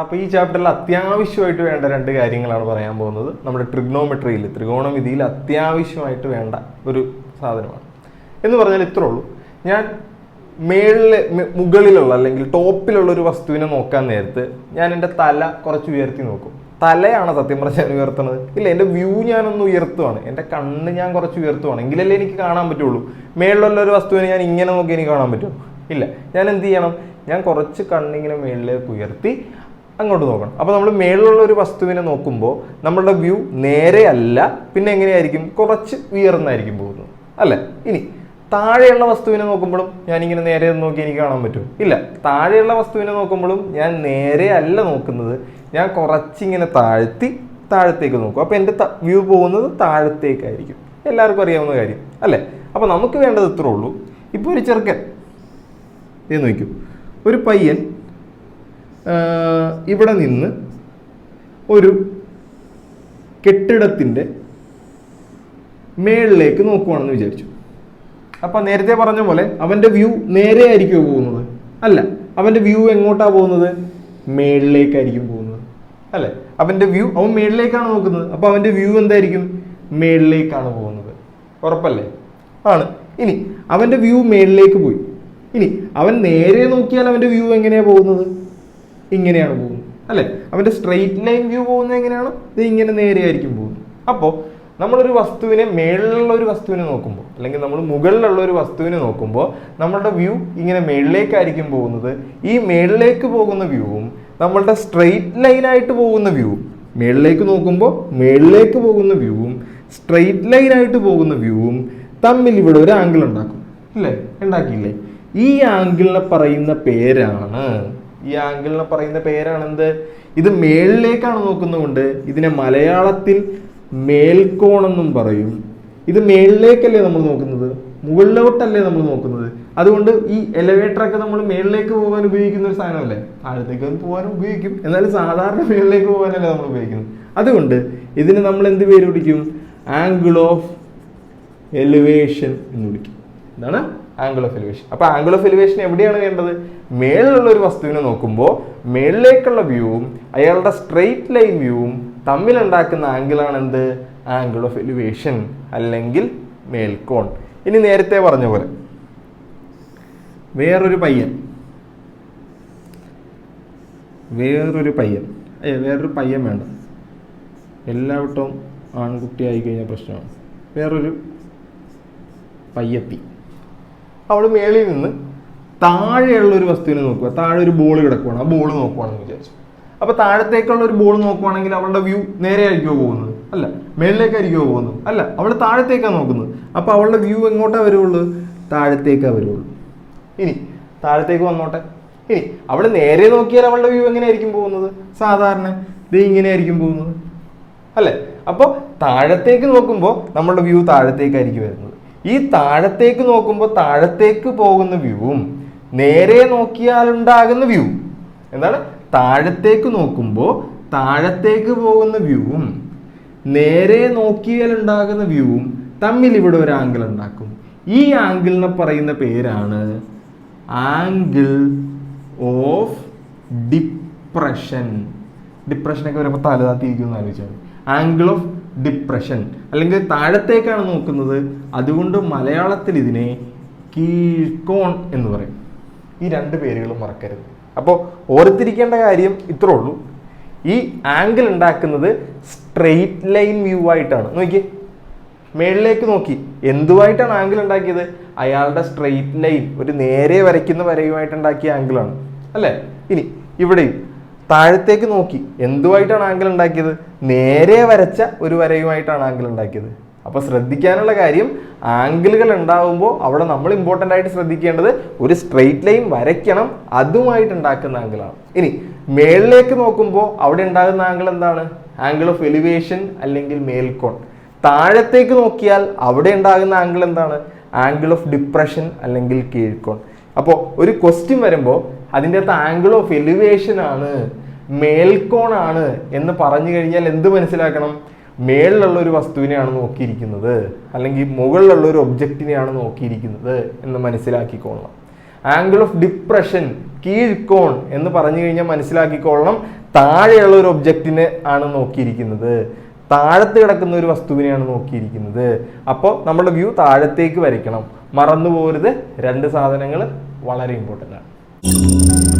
അപ്പോൾ ഈ ചാപ്റ്ററിൽ അത്യാവശ്യമായിട്ട് വേണ്ട രണ്ട് കാര്യങ്ങളാണ് പറയാൻ പോകുന്നത്. നമ്മുടെ ട്രിഗ്നോമെട്രിയിൽ ത്രികോണമിതിയിൽ അത്യാവശ്യമായിട്ട് വേണ്ട ഒരു സാധനമാണ്. എന്ന് പറഞ്ഞാൽ ഇത്രേ ഉള്ളൂ. ഞാൻ മേളിലെ മുകളിലുള്ള അല്ലെങ്കിൽ ടോപ്പിലുള്ള ഒരു വസ്തുവിനെ നോക്കാൻ നേരത്ത് ഞാൻ എന്റെ തല കുറച്ച് ഉയർത്തി നോക്കും. തലയാണ് സത്യം പറഞ്ഞാൽ ഉയർത്തുന്നത്. ഇല്ല എന്റെ വ്യൂ ഞാനൊന്ന് ഉയർത്തുവാണ്. എന്റെ കണ്ണ് ഞാൻ കുറച്ച് ഉയർത്തുവാണ്. എങ്കിലല്ലേ എനിക്ക് കാണാൻ പറ്റുള്ളൂ. മേളിലുള്ള ഒരു വസ്തുവിനെ ഞാൻ ഇങ്ങനെ നോക്കി എനിക്ക് കാണാൻ പറ്റുമോ ഇല്ല ഞാൻ എന്ത് ചെയ്യണം? ഞാൻ കുറച്ച് കണ്ണിങ്ങനെ മേളിലേക്ക് ഉയർത്തി അങ്ങോട്ട് നോക്കണം. അപ്പോൾ നമ്മൾ മേളിലുള്ള ഒരു വസ്തുവിനെ നോക്കുമ്പോൾ നമ്മളുടെ വ്യൂ നേരെയല്ല പിന്നെ എങ്ങനെയായിരിക്കും? കുറച്ച് ഉയർന്നായിരിക്കും പോകുന്നത്. അല്ലേ? ഇനി താഴെയുള്ള വസ്തുവിനെ നോക്കുമ്പോഴും ഞാൻ ഇങ്ങനെ നേരെ നോക്കി എനിക്ക് കാണാൻ പറ്റും. ഇല്ല താഴെയുള്ള വസ്തുവിനെ നോക്കുമ്പോഴും ഞാൻ നേരെ അല്ല നോക്കുന്നത്. ഞാൻ കുറച്ചിങ്ങനെ താഴ്ത്തി താഴത്തേക്ക് നോക്കും. അപ്പോൾ എന്റെ വ്യൂ പോകുന്നത് താഴത്തേക്കായിരിക്കും. എല്ലാവർക്കും അറിയാവുന്ന കാര്യം അല്ലേ? അപ്പോൾ നമുക്ക് വേണ്ടത് ഇത്രേ ഉള്ളൂ. ഇപ്പോൾ ഒരു ചെറുക്കൻ ഇത് നോക്കൂ. ഒരു പയ്യൻ ഇവിടെ നിന്ന് ഒരു കെട്ടിടത്തിന്റെ മേളിലേക്ക് നോക്കുവാണെന്ന് വിചാരിച്ചു. അപ്പം നേരത്തെ പറഞ്ഞ പോലെ അവന്റെ വ്യൂ നേരെ ആയിരിക്കുമോ പോകുന്നത്? അല്ല. അവന്റെ വ്യൂ എങ്ങോട്ടാണ് പോകുന്നത്? മേളിലേക്കായിരിക്കും പോകുന്നത്. അല്ലേ? അവന്റെ വ്യൂ അവൻ മേളിലേക്കാണ് നോക്കുന്നത്. അപ്പോൾ അവന്റെ വ്യൂ എന്തായിരിക്കും? മേളിലേക്കാണ് പോകുന്നത്. ഉറപ്പല്ലേ? ആണ്. ഇനി അവന്റെ വ്യൂ മേളിലേക്ക് പോയി. ഇനി അവൻ നേരെ നോക്കിയാൽ അവന്റെ വ്യൂ എങ്ങനെയാണ് പോകുന്നത്? ഇങ്ങനെയാണ് പോകുന്നത്. അല്ലേ? അവന്റെ സ്ട്രെയിറ്റ് ലൈൻ വ്യൂ പോകുന്നത് എങ്ങനെയാണ്? ഇത് ഇങ്ങനെ നേരെയായിരിക്കും പോകുന്നത്. അപ്പോൾ നമ്മളൊരു വസ്തുവിനെ മേളിലുള്ള ഒരു വസ്തുവിനെ നോക്കുമ്പോൾ അല്ലെങ്കിൽ നമ്മൾ മുകളിലുള്ള ഒരു വസ്തുവിനെ നോക്കുമ്പോൾ നമ്മളുടെ വ്യൂ ഇങ്ങനെ മേളിലേക്കായിരിക്കും പോകുന്നത്. ഈ മേളിലേക്ക് പോകുന്ന വ്യൂവും നമ്മളുടെ സ്ട്രെയിറ്റ് ലൈനായിട്ട് പോകുന്ന വ്യൂവും മേളിലേക്ക് നോക്കുമ്പോൾ മേളിലേക്ക് പോകുന്ന വ്യൂവും സ്ട്രെയിറ്റ് ലൈനായിട്ട് പോകുന്ന വ്യൂവും തമ്മിൽ ഇവിടെ ഒരു ആംഗിൾ ഉണ്ടാക്കും. അല്ലേ? ഉണ്ടാക്കിയില്ലേ? ഈ ആംഗിളിനെ പറയുന്ന പേരാണ് ഈ ആംഗിളിനെ പറയുന്ന പേരാണ് എന്ത് ഇത് മേളിലേക്കാണ് നോക്കുന്നതുകൊണ്ട് ഇതിനെ മലയാളത്തിൽ മേൽക്കോണെന്നും പറയും. ഇത് മേളിലേക്കല്ലേ നമ്മൾ നോക്കുന്നത്? മുകളിലോട്ടല്ലേ നമ്മൾ നോക്കുന്നത്? അതുകൊണ്ട് ഈ എലവേറ്ററൊക്കെ നമ്മൾ മേളിലേക്ക് പോകാൻ ഉപയോഗിക്കുന്ന ഒരു സാധനമല്ലേ? താഴത്തേക്ക് പോകാനും ഉപയോഗിക്കും. എന്നാലും സാധാരണ മേളിലേക്ക് പോകാനല്ലേ നമ്മൾ ഉപയോഗിക്കുന്നത്? അതുകൊണ്ട് ഇതിന് നമ്മൾ എന്ത് പേര് വിളിക്കും? ആംഗിൾ ഓഫ് എലിവേഷൻ എന്ന് വിളിക്കും. എന്താണ് ആംഗിൾ ഓഫ് എലിവേഷൻ അപ്പോൾ ആംഗിൾ ഓഫ് എലിവേഷൻ എവിടെയാണ് വേണ്ടത്? മേളിലുള്ള ഒരു വസ്തുവിനെ നോക്കുമ്പോൾ മേളിലേക്കുള്ള വ്യൂവും അയാളുടെ സ്ട്രെയിറ്റ് ലൈൻ വ്യൂവും തമ്മിലുണ്ടാക്കുന്ന ആംഗിളാണ് എന്ത് ആംഗിൾ ഓഫ് എലിവേഷൻ അല്ലെങ്കിൽ മേൽക്കോൺ ഇനി നേരത്തെ പറഞ്ഞ പോലെ വേറൊരു പയ്യൻ. വേറൊരു പയ്യൻ. ഏ വേറൊരു പയ്യൻ വേണ്ട. എല്ലാവട്ടവും ആൺകുട്ടിയായി കഴിഞ്ഞ പ്രശ്നമാണ്. വേറൊരു പയ്യത്തി. അവൾ മേളിൽ നിന്ന് താഴെയുള്ള ഒരു വസ്തുവിനെ നോക്കുക. താഴെ ഒരു ബോൾ കിടക്കുവാണ്. ആ ബോൾ നോക്കുവാണെന്ന് വിചാരിച്ചു. അപ്പൊ താഴത്തേക്കുള്ള ഒരു ബോൾ നോക്കുവാണെങ്കിൽ അവളുടെ വ്യൂ നേരെ ആയിരിക്കുമോ പോകുന്നത്? അല്ല. മേളിലേക്കായിരിക്കുമോ പോകുന്നത്? അല്ല. അവൾ താഴത്തേക്കാണ് നോക്കുന്നത്. അപ്പൊ അവളുടെ വ്യൂ എങ്ങോട്ടാ വരുള്ളൂ താഴത്തേക്കാ വരുള്ളൂ ഇനി താഴത്തേക്ക് വന്നോട്ടെ. ഇനി അവൾ നേരെ നോക്കിയാൽ അവളുടെ വ്യൂ എങ്ങനെയായിരിക്കും പോകുന്നത്? സാധാരണ ഇത് ഇങ്ങനെയായിരിക്കും പോകുന്നത്. അല്ലേ? അപ്പോൾ താഴത്തേക്ക് നോക്കുമ്പോൾ നമ്മളുടെ വ്യൂ താഴത്തേക്കായിരിക്കും വരുന്നത്. ഈ താഴത്തേക്ക് നോക്കുമ്പോൾ താഴത്തേക്ക് പോകുന്ന വ്യൂവും നേരെ നോക്കിയാൽ ഉണ്ടാകുന്ന വ്യൂ. എന്താണ്? താഴത്തേക്ക് നോക്കുമ്പോൾ താഴത്തേക്ക് പോകുന്ന വ്യൂവും നേരെ നോക്കിയാൽ ഉണ്ടാകുന്ന വ്യൂവും തമ്മിൽ ഇവിടെ ഒരു ആംഗിൾ ഉണ്ടാക്കും. ഈ ആംഗിളിനെ പറയുന്ന പേരാണ് ആംഗിൾ ഓഫ് ഡിപ്രഷൻ ഡിപ്രഷനൊക്കെ വരുമ്പോൾ തലതാത്തിയിരിക്കുന്നു ആലോചിച്ചാൽ ആംഗിൾ ഓഫ് ഡിപ്രഷൻ അല്ലെങ്കിൽ താഴത്തേക്കാണ് നോക്കുന്നത്. അതുകൊണ്ട് മലയാളത്തിൽ ഇതിനെ കീഴ്ക്കോൺ എന്ന് പറയും. ഈ രണ്ട് പേരുകളും മറക്കരുത്. അപ്പോൾ ഓർത്തിരിക്കേണ്ട കാര്യം ഇത്രേ ഉള്ളൂ. ഈ ആംഗിൾ ഉണ്ടാക്കുന്നത് സ്ട്രെയിറ്റ് ലൈൻ വ്യൂ ആയിട്ടാണ്. നോക്കി മേളിലേക്ക് നോക്കി. എന്തുമായിട്ടാണ് ആംഗിൾ ഉണ്ടാക്കിയത്? അയാളുടെ സ്ട്രെയിറ്റ് ലൈൻ ഒരു നേരെ വരയ്ക്കുന്ന വരയുമായിട്ട് ഉണ്ടാക്കിയ ആംഗിളാണ് അല്ലേ? ഇനി ഇവിടെയും. താഴത്തേക്ക് നോക്കി. എന്തുമായിട്ടാണ് ആംഗിൾ ഉണ്ടാക്കിയത്? നേരെ വരച്ച ഒരു വരയുമായിട്ടാണ് ആംഗിൾ ഉണ്ടാക്കിയത്. അപ്പോൾ ശ്രദ്ധിക്കാനുള്ള കാര്യം ആംഗിളുകൾ ഉണ്ടാവുമ്പോൾ അവിടെ നമ്മൾ ഇമ്പോർട്ടന്റ് ആയിട്ട് ശ്രദ്ധിക്കേണ്ടത് ഒരു സ്ട്രെയിറ്റ് ലൈൻ വരയ്ക്കണം അതുമായിട്ട് ഉണ്ടാക്കുന്ന ആംഗിളാണ് ഇനി മേളിലേക്ക് നോക്കുമ്പോൾ അവിടെ ഉണ്ടാകുന്ന ആംഗിൾ എന്താണ്? ആംഗിൾ ഓഫ് എലിവേഷൻ അല്ലെങ്കിൽ മേൽക്കോൺ. താഴത്തേക്ക് നോക്കിയാൽ അവിടെ ഉണ്ടാകുന്ന ആംഗിൾ എന്താണ്? ആംഗിൾ ഓഫ് ഡിപ്രഷൻ അല്ലെങ്കിൽ കീഴ്ക്കോൺ. അപ്പോൾ ഒരു ക്വസ്റ്റ്യൻ വരുമ്പോൾ അതിന്റെ അകത്ത് ആംഗിൾ ഓഫ് എലിവേഷൻ ആണ് മേൽക്കോണാണ് എന്ന് പറഞ്ഞു കഴിഞ്ഞാൽ എന്ത് മനസ്സിലാക്കണം? മേളിലുള്ള ഒരു വസ്തുവിനെയാണ് നോക്കിയിരിക്കുന്നത് അല്ലെങ്കിൽ മുകളിലുള്ള ഒരു ഒബ്ജക്റ്റിനെയാണ് നോക്കിയിരിക്കുന്നത് എന്ന് മനസ്സിലാക്കിക്കൊള്ളണം. ആംഗിൾ ഓഫ് ഡിപ്രഷൻ കീഴ്ക്കോൺ എന്ന് പറഞ്ഞു കഴിഞ്ഞാൽ മനസ്സിലാക്കിക്കൊള്ളണം. താഴെയുള്ള ഒരു ഒബ്ജക്റ്റിനെ ആണ് നോക്കിയിരിക്കുന്നത്. താഴത്ത് കിടക്കുന്ന ഒരു വസ്തുവിനെയാണ് നോക്കിയിരിക്കുന്നത്. അപ്പോൾ നമ്മുടെ വ്യൂ താഴത്തേക്ക് വരയ്ക്കണം. മറന്നു പോരുത് രണ്ട് സാധനങ്ങൾ വളരെ ഇമ്പോർട്ടന്റ് ആണ്. Música